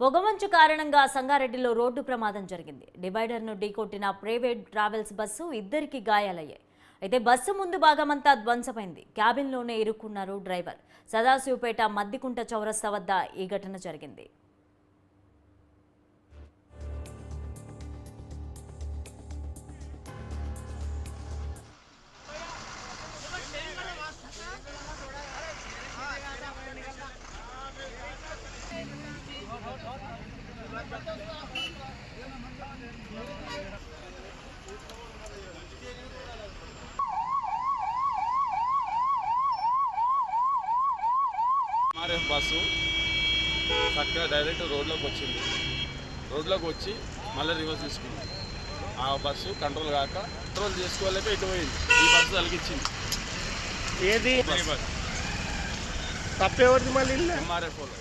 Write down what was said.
పొగమంచు కారణంగా సంగారెడ్డిలో రోడ్డు ప్రమాదం జరిగింది. డివైడర్ను ఢీకొట్టిన ప్రైవేట్ ట్రావెల్స్ బస్సు ఇద్దరికి గాయాలయ్యాయి. అయితే బస్సు ముందు భాగమంతా ధ్వంసమైంది. క్యాబిన్లోనే ఇరుక్కున్నారు డ్రైవర్ సదాశివపేట మద్దికుంట చౌరస్తా వద్ద ఈ ఘటన జరిగింది. ఎంఆర్ఎఫ్ బస్సు చక్కగా డైరెక్ట్ రోడ్లోకి వచ్చింది. రోడ్లోకి వచ్చి మళ్ళీ రివర్స్ తీసుకుంది. ఆ బస్సు కంట్రోల్ కాక కంట్రోల్ చేసుకోలేక ఇటు పోయింది. ఈ బస్సు తలిగించింది ఏది? తప్పేవరిది మళ్ళీ ఇల్లు? ఎంఆర్ఎఫ్ వాళ్ళు.